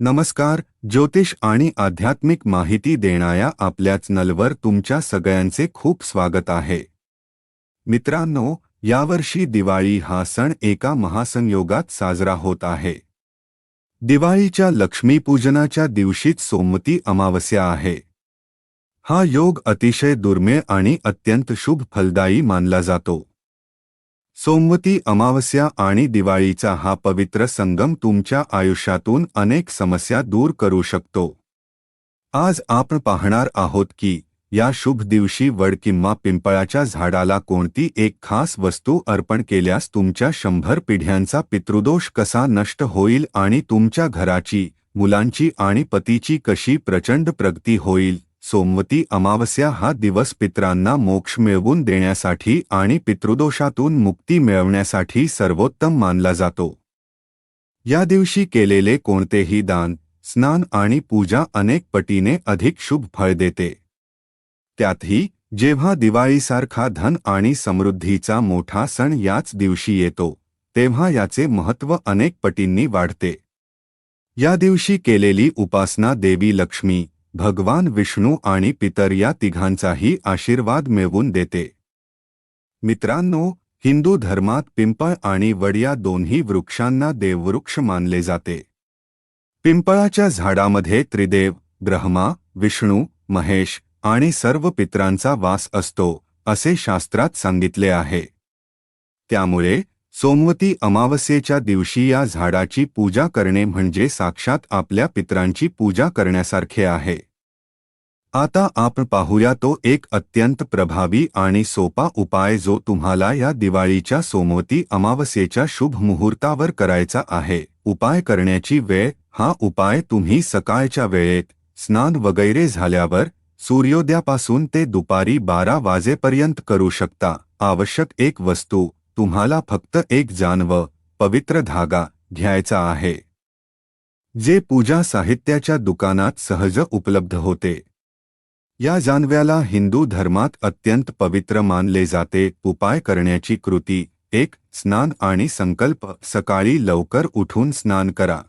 नमस्कार ज्योतिष आणि आध्यात्मिक माहिती देणाऱ्या आपल्याच नलवर तुमच्या सगळ्यांचे खूप स्वागत आहे. मित्रांनो यावर्षी दिवाळी हा सण एका महासंयोगात साजरा होत आहे. दिवाळीच्या लक्ष्मीपूजनाच्या दिवशीच सोमती अमावस्या आहे. हा योग अतिशय दुर्मिळ आणि अत्यंत शुभ फलदायी मानला जातो. सोमवती अमावस्या आणि दिवाळीचा हा पवित्र संगम तुमच्या आयुष्यातून अनेक समस्या दूर करू शकतो. आज आपण पाहणार आहोत की या शुभ दिवशी वड किंवा पिंपळाच्या झाडाला कोणती एक खास वस्तू अर्पण केल्यास तुमच्या शंभर पिढ्यांचा पितृदोष कसा नष्ट होईल आणि तुमच्या घराची मुलांची आणि पतीची कशी प्रचंड प्रगती होईल? सोमवती अमावस्या हा दिवस पित्रांना मोक्ष मिळवून देण्यासाठी आणि पितृदोषातून मुक्ती मिळवण्यासाठी सर्वोत्तम मानला जातो. या दिवशी केलेले कोणतेही दान स्नान आणि पूजा अनेक पटीने अधिक शुभ फळ देते. त्यातही जेव्हा दिवाळीसारखा धन आणि समृद्धीचा मोठा सण याच दिवशी येतो तेव्हा याचे महत्त्व अनेक पटींनी वाढते. या दिवशी केलेली उपासना देवी लक्ष्मी भगवान विष्णू आणि पितर या तिघांचाही आशीर्वाद मिळवून देते. मित्रांनो हिंदू धर्मात पिंपळ आणि वड या दोन्ही वृक्षांना देववृक्ष मानले जाते. पिंपळाच्या झाडामध्ये त्रिदेव ब्रह्मा विष्णू महेश आणि सर्व पित्रांचा वास असतो असे शास्त्रात सांगितले आहे. त्यामुळे सोमवती अमावस्येच्या दिवशी या झाडाची पूजा करणे म्हणजे साक्षात आपल्या पित्रांची पूजा करण्यासारखे आहे. आता आपण पाहूया तो एक अत्यंत प्रभावी आणि सोपा उपाय जो तुम्हाला या दिवाळीच्या सोमवती अमावस्येच्या शुभ मुहूर्तावर करायचा आहे. उपाय करण्याची वेळ हा उपाय तुम्ही सकाळच्या वेळेत स्नान वगैरे झाल्यावर सूर्योदयापासून ते दुपारी बारा वाजेपर्यंत करू शकता. आवश्यक एक वस्तू तुम्हाला फक्त एक जानव पवित्र धागा घ्यायचा आहे. जे पूजा साहित्याच्या दुकानात सहज उपलब्ध होते. या जानव्याला हिंदू धर्मात अत्यंत पवित्र मानले जाते. उपाय करण्याची कृती एक स्नान आणि संकल्प. सकाळी लवकर उठून स्नान करा.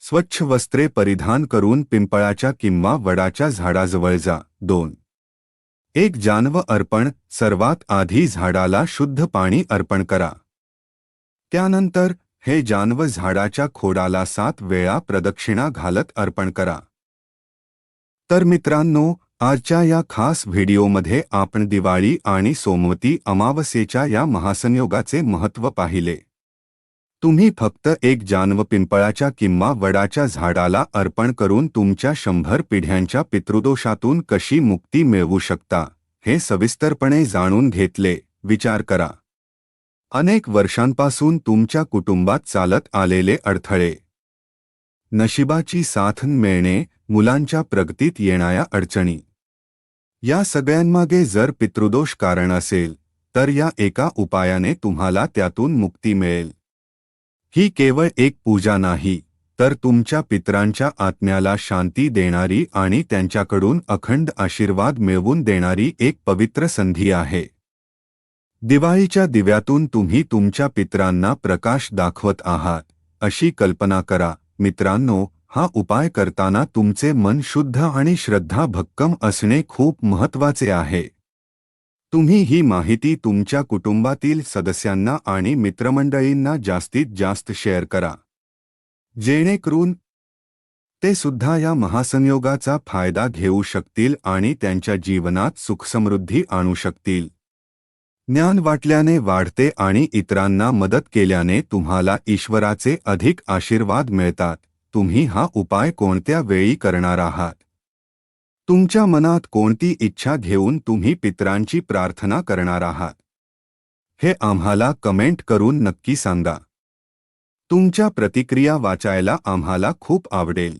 स्वच्छ वस्त्रे परिधान करून पिंपळाच्या किंवा वडाच्या झाडाजवळ जा. दोन एक जानव अर्पण सर्वात आधी झाडाला शुद्ध पाणी अर्पण करा. त्यानंतर हे जानव झाडाच्या खोडाला सात वेळा प्रदक्षिणा घालत अर्पण करा. तर मित्रांनो आजच्या या खास व्हिडिओमध्ये आपण दिवाळी आणि सोमवती अमावस्येच्या या महासंयोगाचे महत्त्व पाहिले. तुम्ही फक्त एक जानव पिंपळाच्या किंवा वडाच्या झाडाला अर्पण करून तुमच्या शंभर पिढ्यांच्या पितृदोषातून कशी मुक्ती मिळवू शकता हे सविस्तरपणे जाणून घेतले विचार करा. अनेक वर्षांपासून तुमच्या कुटुंबात चालत आलेले अडथळे. नशिबाची साथ मिळणे मुलांच्या प्रगतीत येणाऱ्या अडचणी. या सगळ्यांमागे जर पितृदोष कारण असेल तर या एका उपायाने तुम्हाला त्यातून मुक्ती मिळेल. ही केवळ एक पूजा नाही तर तुमच्या पित्रांच्या आत्म्याला शांती देणारी आणि त्यांच्याकडून अखंड आशीर्वाद मिळवून देणारी एक पवित्र संधी आहे. दिवाळीच्या दिव्यातून तुम्ही तुमच्या पित्रांना प्रकाश दाखवत आहात अशी कल्पना करा. मित्रांनो हा उपाय करताना तुमचे मन शुद्ध आणि श्रद्धा भक्कम असणे खूप महत्त्वाचे आहे. तुम्ही ही माहिती तुमच्या कुटुंबातील सदस्यांना आणि मित्रमंडळींना जास्तीत जास्त शेअर करा. जेणेकरून ते सुद्धा या महासंयोगाचा फायदा घेऊ शकतील आणि त्यांच्या जीवनात सुखसमृद्धी आणू शकतील. ज्ञान वाटल्याने वाढते आणि इतरांना मदत केल्याने तुम्हाला ईश्वराचे अधिक आशीर्वाद मिळतात. तुम्ही हा उपाय कोणत्या वेळी करणार आहात? तुमच्या मनात कोणती इच्छा घेऊन तुम्ही पित्रांची प्रार्थना करणार आहात? हे आम्हाला कमेंट करून नक्की सांगा. तुमच्या प्रतिक्रिया वाचायला आम्हाला खूप आवडेल.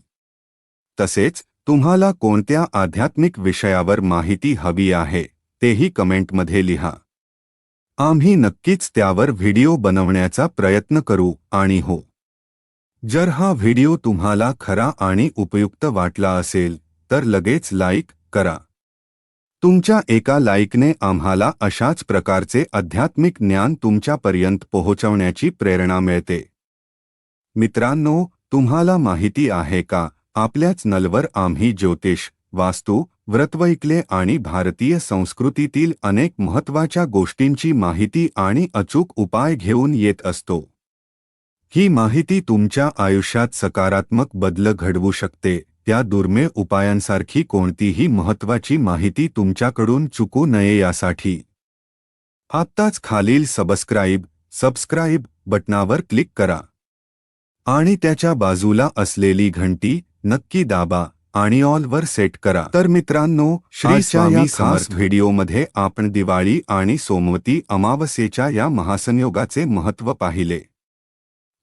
तसेच तुम्हाला कोणत्या आध्यात्मिक विषयावर माहिती हवी आहे तेही कमेंटमध्ये लिहा. आम्ही नक्कीच त्यावर व्हिडिओ बनवण्याचा प्रयत्न करू आणि हो. जर हा व्हिडिओ तुम्हाला खरा आणि उपयुक्त वाटला असेल तर लगेच लाईक करा. तुमच्या एका लाईकने आम्हाला अशाच प्रकारचे आध्यात्मिक ज्ञान तुमच्यापर्यंत पोहोचवण्याची प्रेरणा मिळते. मित्रांनो तुम्हाला माहिती आहे का आपल्याच नलवर आम्ही ज्योतिष वास्तू व्रतवैकले आणि भारतीय संस्कृतीतील अनेक महत्त्वाच्या गोष्टींची माहिती आणि अचूक उपाय घेऊन येत असतो. ही माहिती तुमच्या आयुष्यात सकारात्मक बदल घडवू शकते त्या दुर्मिळ उपायांसारखी कोणतीही महत्त्वाची माहिती तुमच्याकडून चुकू नये यासाठी. आत्ताच खालील सबस्क्राईब सबस्क्राईब बटनावर क्लिक करा. आणि त्याच्या बाजूला असलेली घंटी नक्की दाबा आणि ऑल वर सेट करा. तर मित्रांनो श्रीच्या या खास व्हिडिओमध्ये आपण दिवाळी आणि सोमवती अमावस्येच्या या महासंयोगाचे महत्त्व पाहिले.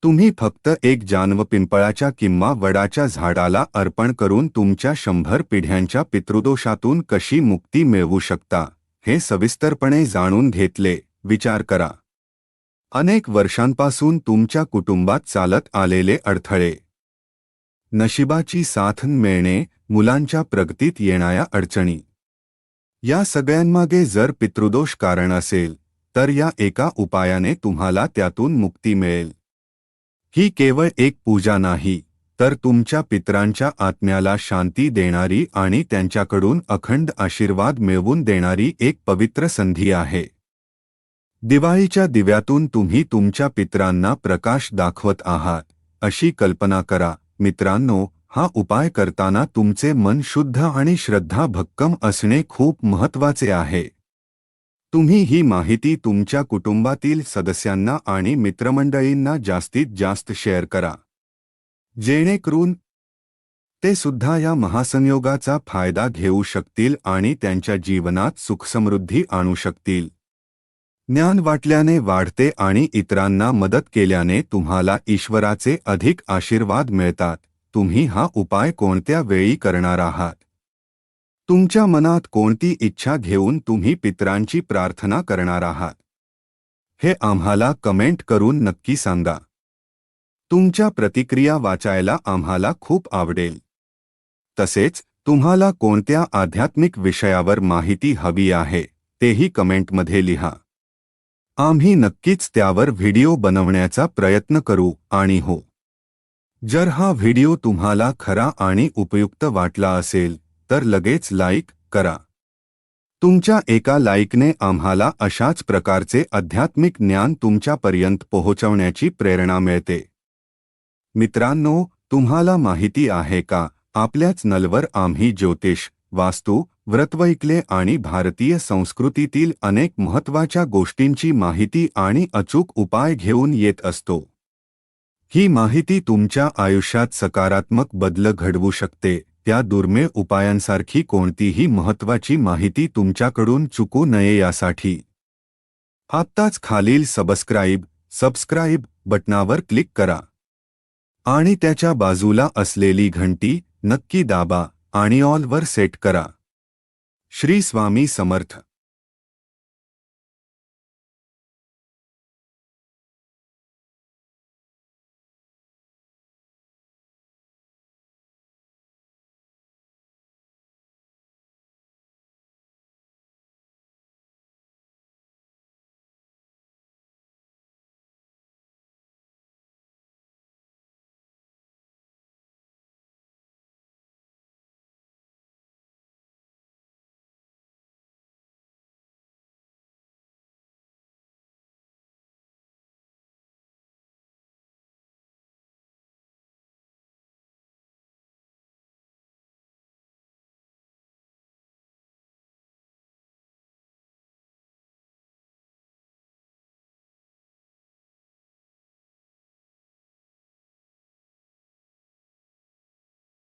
तुम्ही फक्त एक जानव पिंपळाच्या किंवा वडाच्या झाडाला अर्पण करून तुमच्या शंभर पिढ्यांच्या पितृदोषातून कशी मुक्ती मिळवू शकता हे सविस्तरपणे जाणून घेतले. विचार करा. अनेक वर्षांपासून तुमच्या कुटुंबात चालत आलेले अडथळे. नशिबाची साथ मिळणे मुलांच्या प्रगतीत येणाऱ्या अडचणी. या सगळ्यांमागे जर पितृदोष कारण असेल तर या एका उपायाने तुम्हाला त्यातून मुक्ती मिळेल. ही केवळ एक पूजा नाही तर तुमच्या पित्रांच्या आत्म्याला शांती देणारी आणि त्यांच्याकडून अखंड आशीर्वाद मिळवून देणारी एक पवित्र संधी आहे. दिवाळीच्या दिव्यातून तुम्ही तुमच्या पित्रांना प्रकाश दाखवत आहात अशी कल्पना करा. मित्रांनो हा उपाय करताना तुमचे मन शुद्ध आणि श्रद्धा भक्कम असणे खूप महत्त्वाचे आहे. तुम्ही ही माहिती तुमच्या कुटुंबातील सदस्यांना आणि मित्रमंडळींना जास्तीत जास्त शेअर करा. जेणेकरून ते सुद्धा या महासंयोगाचा फायदा घेऊ शकतील आणि त्यांच्या जीवनात सुखसमृद्धी आणू शकतील. ज्ञान वाटल्याने वाढते आणि इतरांना मदत केल्याने तुम्हाला ईश्वराचे अधिक आशीर्वाद मिळतात. तुम्ही हा उपाय कोणत्या वेळी करणार आहात? तुमच्या मनात कोणती इच्छा घेऊन तुम्ही पितरांची प्रार्थना करणार आहात? हे आम्हाला कमेंट करून नक्की सांगा. तुमच्या प्रतिक्रिया वाचायला आम्हाला खूप आवडेल. तसेच तुम्हाला कोणत्या आध्यात्मिक विषयावर माहिती हवी आहे तेही कमेंटमध्ये लिहा. आम्ही नक्कीच त्यावर व्हिडिओ बनवण्याचा प्रयत्न करू आणि हो. जर हा व्हिडिओ तुम्हाला खरा आणि उपयुक्त वाटला असेल तर लगेच लाईक करा. तुमच्या एका लाईकने आम्हाला अशाच प्रकारचे आध्यात्मिक ज्ञान तुमच्यापर्यंत पोहोचवण्याची प्रेरणा मिळते. मित्रांनो तुम्हाला माहिती आहे का आपल्याच नलवर आम्ही ज्योतिष वास्तू व्रतवैकले आणि भारतीय संस्कृतीतील अनेक महत्त्वाच्या गोष्टींची माहिती आणि अचूक उपाय घेऊन येत असतो. ही माहिती तुमच्या आयुष्यात सकारात्मक बदल घडवू शकते त्या दुर्मिळ उपायांसारखी कोणतीही महत्त्वाची माहिती तुमच्याकडून चुकू नये यासाठी. आत्ताच खालील सबस्क्राईब सबस्क्राईब बटनावर क्लिक करा. आणि त्याच्या बाजूला असलेली घंटी नक्की दाबा आणि ऑल वर सेट करा. श्री स्वामी समर्थ.